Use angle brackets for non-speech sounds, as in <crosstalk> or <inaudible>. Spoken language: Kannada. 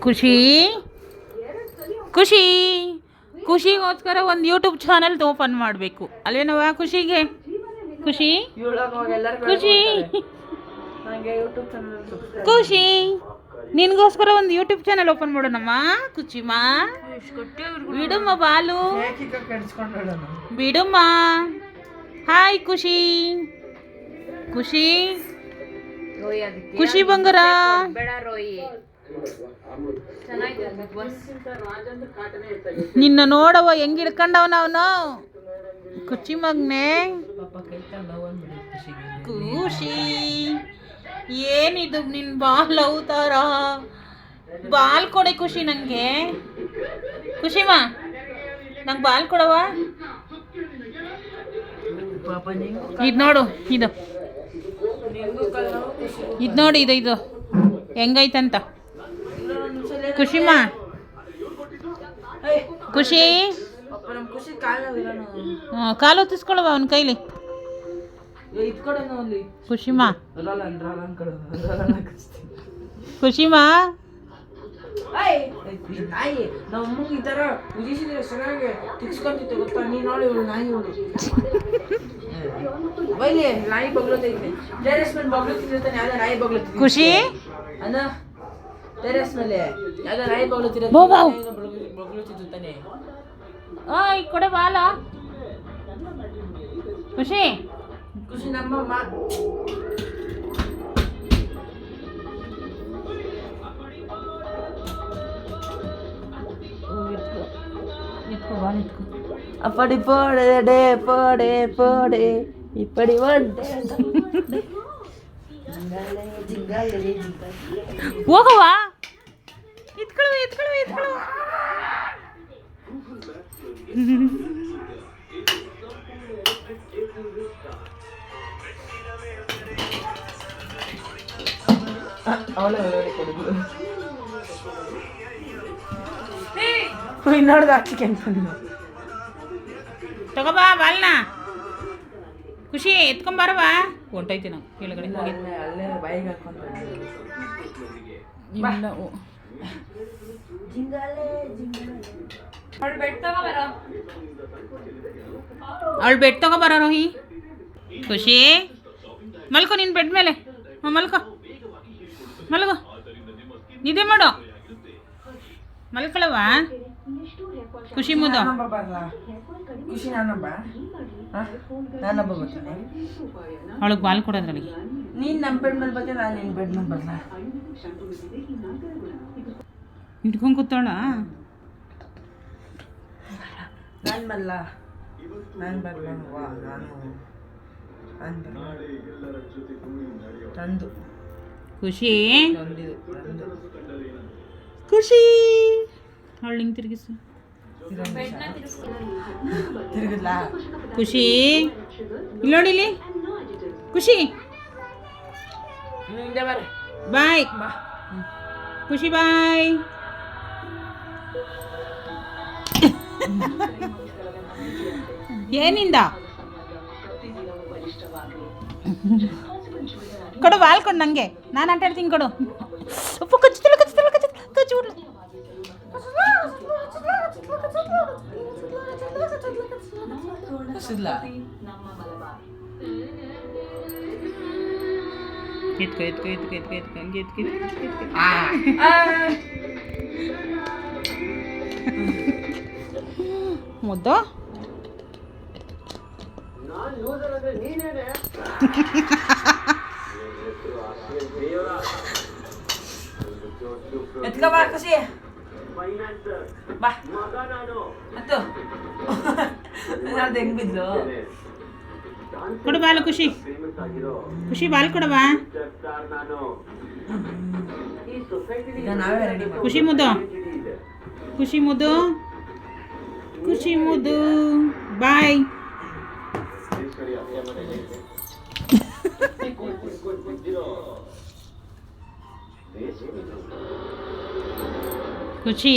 ಖುಷಿ? ಖುಷಿ? ಖುಷಿಗೋಸ್ಕರ ಒಂದು ಯೂಟ್ಯೂಬ್ ಚಾನಲ್ ಓಪನ್ ಮಾಡಬೇಕು. ಅಲ್ವೇನವ ಖುಷಿಗೆ? ಖುಷಿ? ಖುಷಿ? ಖುಷಿ? ನಿನ್ಗೋಸ್ಕರ ಒಂದು ಯೂಟ್ಯೂಬ್ ಚಾನಲ್ ಓಪನ್ ಮಾಡೋಣಮ್ಮ, ಖುಷಿಮ್ಮ. ಬಿಡುಮ್ಮ ಬಾಲು. ಬಿಡುಮ್ಮ. ಹಾಯ್ ಖುಷಿ. ಖುಷಿ? ಖುಷಿ ಬಂಗಾರ? ಬೇಡ ರೋಯಿ. ನಿನ್ನ ನೋಡವ ಹೆಂಗ್ ಹಿಡ್ಕೊಂಡವನ ಅವನು? ಖುಷಿ ಮಗ್ನೆ. ಖುಷಿ. ಏನಿದು ನಿನ್ ಬಾಲ್ ಅವತಾರ? ಬಾಲ್ ಕೊಡೆ ಖುಷಿ ನಂಗೆ. ಖುಷಿಮ್ಮ ನಂಗೆ ಬಾಲ್ ಕೊಡವಾ ಇದು ನೋಡು ಇದು. ಇದು ನೋಡಿ ಇದು ಇದು. ಹೆಂಗೈತಂತ? ಖುಷಿಮಾ ಖುಷಿ ಖುಷಿ ಕಾಲು ಹೊತ್ತಿಸ್ಕೊಳವ ಅವನ ಕೈಲಿ. ಖುಷಿಮ್ಮ ಖುಷಿಮಾ ನಾಯಿ ನಮ್ಮ ಅಮ್ಮಂಗೆ ಈ ಥರ ಉದಿಸಿದ್ರೆ ಸರಿಯಾಗಿ ತಿಕ್ಸ್ಕೊಂತಿತ್ತು ಗೊತ್ತಾ ನೀ ನೋಡಿ ಇವಳು ನಾಯಿ ಇವಳು. ಬೈಲಿ ನಾಯಿ ಬಗ್ಲತ್ತೈತಿ ಟೆರೆಸ್ ಮೇಲೆ ಬಗ್ಲತ್ತಿರ್ತಾನೆ ಯಾವ್ದೋ ನಾಯಿ ಬಗ್ಲತ್ತಿದೆ ಖುಷಿ? ಅನ್ನ ಟೆರೆಸ್ ಮೇಲೆ ಯಾವ್ದೋ ನಾಯಿ ಬಗ್ಲತ್ತಿರ. ಬಗ್ಲತ್ತಿದ್ದು ತಾನೆ ಓಯ್ ಕೊಡೆ ಬಾಲ. ಖುಷಿ? ಖುಷಿ ನಮ್ಮಮ್ಮ அப்படி போடே போடே போடே இப்படி ஒண்டே ಹೋಗವ ಎತ್ಕೊಳುವ ಎತ್ಕೊಳುವ ಎತ್ಕೊಳುವ ಅವಳೇ ಹೊರಗಡೆ <laughs> ಇನ್ನೊಡ್ದು ಹಾಕಿ ಅನ್ಕೊಂಡು ತಗೋಬಾ ಬಾಲ್ನ. ಖುಷಿ ಎತ್ಕೊಂಬಾರವ ಹೊಂಟೈತಿ ನಾವು ಕೆಳಗಡೆ ಹೋಗಿ. ಬಾಯಿಗೆ. ಅವಳು ಬೆಡ್ ತಗೋಬಾರ ಅವಳು ಬೆಡ್ ತಗೋಬಾರ ರೋಹಿ. ಖುಷಿ. ಮಲ್ಕೋ ನಿನ್ನ ಬೆಡ್ ಮೇಲೆ. ಹ್ಞೂ ಮಲ್ಕೋ. ಮಲ್ಕೋ ನಿದ್ದೆ ಮಾಡು. ಮಲ್ಕೊಳವ ಖುಷಿ ಮುದ? ಖುಷಿ ನಾನೊಬ್ಬ? ಹ? ನಾನೊಬ್ಬ ಬರ್ತಾನೆ. ಅವಳಿಗೆ ಬಾಲ್ ಕೊಡೋದ್ರಲ್ಲಿ ನೀನು ನಮ್ಮ ಬೆಡ್ ಮೇಲೆ ಬರ್ತೀನಿ ನಾನು ನಿನ್ನ ಬೆಡ್ ಮೇಲೆ ಬರಲ್ಲ ಇಟ್ಕೊಂಡು ಕೂತಾಳ? ನಾನು ಬರಲ್ಲ ನಾನು ಬರಲ್ಲ ನಾನು. ನಾನು ತಂದು. ಖುಷಿ? ತಂದು. ಖುಷಿ! ಅವಳು ಹಿಂಗೆ ತಿರುಗಿಸು. ತಿರುಗಿದ್ಲಾ? ಖುಷಿ? ಇಲ್ಲಿ ನೋಡಿ ಇಲ್ಲಿ. ಖುಷಿ? ಬಾಯ್. ಬಾ. ಖುಷಿ ಬಾಯ್. ಏನಿಂದ? ಕೊಡು ವಾಲ್ಕೊಂಡು ಕೊಡು ನಂಗೆ. ನಾನು ಆಟ ಆಡ್ತೀನಿ ಕೊಡು. ಹಸಿದ್ಲಾ ಎತ್ಕೊ ಎತ್ಕೊ ಎತ್ಕೊ ಎತ್ಕೊ ಎತ್ಕೊ ಹಂಗೆ ಎತ್ಕೊ ಎತ್ಕೊ ಎತ್ಕೊ <laughs> ಮುದ್ದು ಎತ್ಕೊ ಬಾ ಖುಷಿ ಬಾ ಹತ್ತು ಅದು ಹೆಂಗ್ ಬಿದ್ಲು ಕೊಡು ಬಾಲು ಖುಷಿ. ಖುಷಿ ಬಾಲ್ ಕೊಡವಾ ಈಗ ನಾವೇ ರೆಡಿ ಮಾಡಿ ಖುಷಿ ಮುದ್ದು. ಖುಷಿ ಮುದ್ದು. ಖುಷಿ ಮುದ್ದು. ಬಾಯ್. ಖುಷಿ.